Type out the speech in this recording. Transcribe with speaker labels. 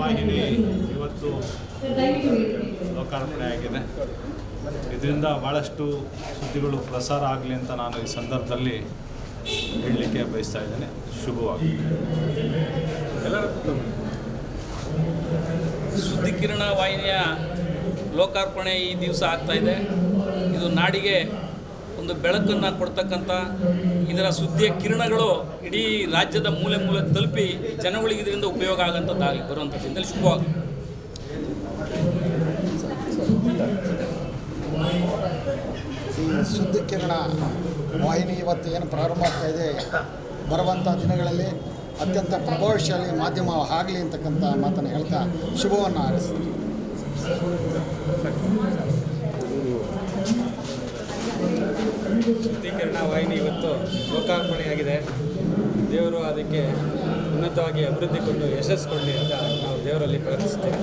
Speaker 1: ವಾಹಿನಿ ಇವತ್ತು ಲೋಕಾರ್ಪಣೆ ಆಗಿದೆ. ಇದರಿಂದ ಭಾಳಷ್ಟು ಸುದ್ದಿಗಳು ಪ್ರಸಾರ ಆಗಲಿ ಅಂತ ನಾನು ಈ ಸಂದರ್ಭದಲ್ಲಿ ಹೇಳಲಿಕ್ಕೆ ಬಯಸ್ತಾ ಇದ್ದೇನೆ. ಶುಭವಾಗಲಿ.
Speaker 2: ಸುದ್ದಿಕಿರಣ ವಾಹಿನಿಯ ಲೋಕಾರ್ಪಣೆ ಈ ದಿವಸ ಆಗ್ತಾ ಇದೆ. ಇದು ನಾಡಿಗೆ ಒಂದು ಬೆಳಕನ್ನು ಕೊಡ್ತಕ್ಕಂಥ ಇದರ ಸುದ್ದಿಯ ಕಿರಣಗಳು ಇಡೀ ರಾಜ್ಯದ ಮೂಲೆ ಮೂಲೆ ತಲುಪಿ ಜನಗಳಿಗೆ ಇದರಿಂದ ಉಪಯೋಗ ಆಗೋಂಥದ್ದಾಗಲಿ ಬರುವಂಥದ್ದಿಂದಲೇ ಶುಭವಾಗಿ
Speaker 3: ಈ ಕಿರಣ ವಾಹಿನಿ ಇವತ್ತು ಏನು ಪ್ರಾರಂಭ ಆಗ್ತಾ ಇದೆ, ಬರುವಂಥ ದಿನಗಳಲ್ಲಿ ಅತ್ಯಂತ ಪ್ರಭಾವಶಾಲಿ ಮಾಧ್ಯಮ ಆಗಲಿ ಅಂತಕ್ಕಂಥ ಮಾತನ್ನು ಹೇಳ್ತಾ ಶುಭವನ್ನು ಹಾರೈಸ್ತೀನಿ.
Speaker 4: ಶುದ್ಧೀಕರಣ ವಾಹಿನಿ ಇವತ್ತು ಲೋಕಾರ್ಪಣೆಯಾಗಿದೆ. ದೇವರು ಅದಕ್ಕೆ ಉನ್ನತವಾಗಿ ಅಭಿವೃದ್ಧಿ ಕೊಂಡು ಯಶಸ್ಸು ಕೊಡಲಿ ಅಂತ ನಾವು ದೇವರಲ್ಲಿ ಪ್ರಾರ್ಥಿಸ್ತೇವೆ